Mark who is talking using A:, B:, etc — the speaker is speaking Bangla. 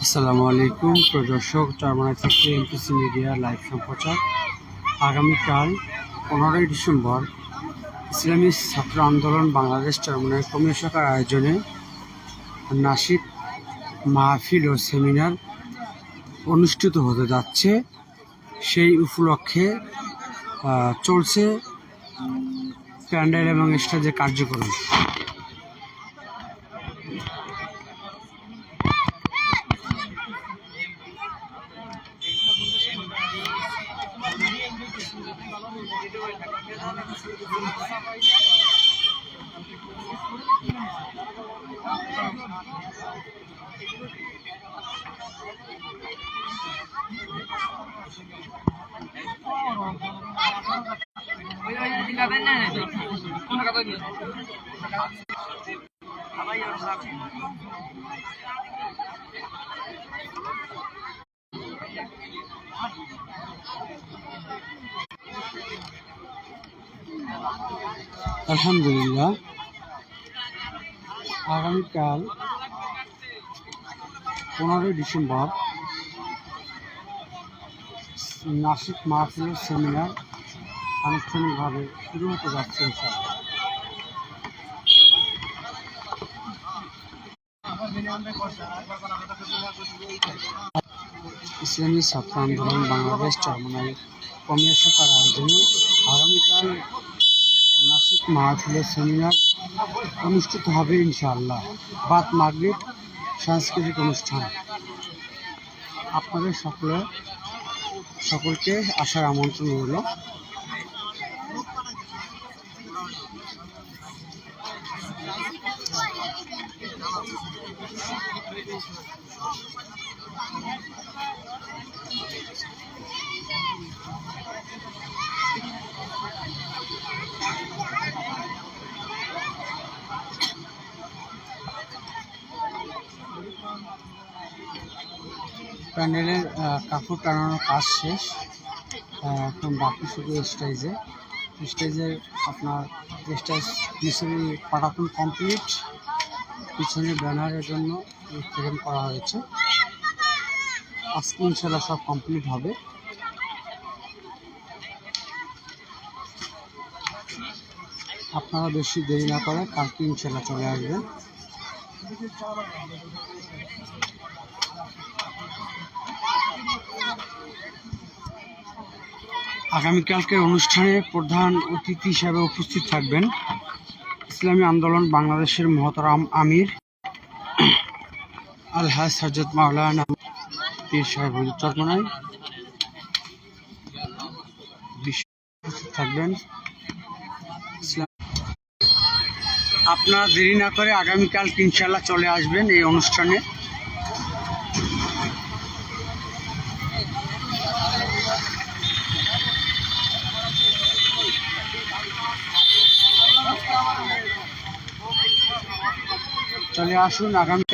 A: আসসালামু আলাইকুম, প্রদর্শক চারমানা থেকে এমপিসি মিডিয়া লাইভ সম্প্রচার। আগামীকাল পনেরোই ডিসেম্বর ইসলামী ছাত্র আন্দোলন বাংলাদেশ কমিটি শাখার আয়োজনে নাসিক মাহফিল ও সেমিনার অনুষ্ঠিত হতে যাচ্ছে। সেই উপলক্ষে চলছে প্যান্ডেল এবং স্টেজের কার্যক্রম। আলহামদুলিল্লাহ। আগামীকাল পনেরোই ডিসেম্বর নাসিক মাহফিল সেমিনার আনুষ্ঠানিকভাবে শুরু হতে যাচ্ছে ইসলামী ছাত্র আন্দোলন বাংলাদেশ চারমানাই কমিয়া শাখার আয়োজনে আগামীকাল নাসিক মাহফিলের সেমিনার অনুষ্ঠিত হবে ইনশাআল্লাহ। বাদ মাগরিব সাংস্কৃতিক অনুষ্ঠান। আপনাদের সকলে সকলকে আসার আমন্ত্রণ রইল। প্যান্ডেলের কাপড় টানানোর কাজ শেষ। এখন বাকি শুধু স্টেজে। স্টেজের আপনার স্টেজ মিশরি পাঠাতন কমপ্লিট পিছনে ব্যানারের জন্য উদ্বোধন করা হয়েছে। আজকে ইনশাল্লাহ সব কমপ্লিট হবে। আপনারা বেশি দেরি না করে কালকে ইনশাল্লাহ চলে আসবেন। আগামীকালকের অনুষ্ঠানে প্রধান অতিথি হিসাবে উপস্থিত থাকবেন ইসলামী আন্দোলন বাংলাদেশের মহতারাম আমির আলহাজ হজরত মাওলানা পীর সাহেব হুজুর উপস্থিত থাকবেন। আপনারা দেরি না করে আগামীকাল ইনশাল্লাহ চলে আসবেন এই অনুষ্ঠানে। চলে আসুন আগামী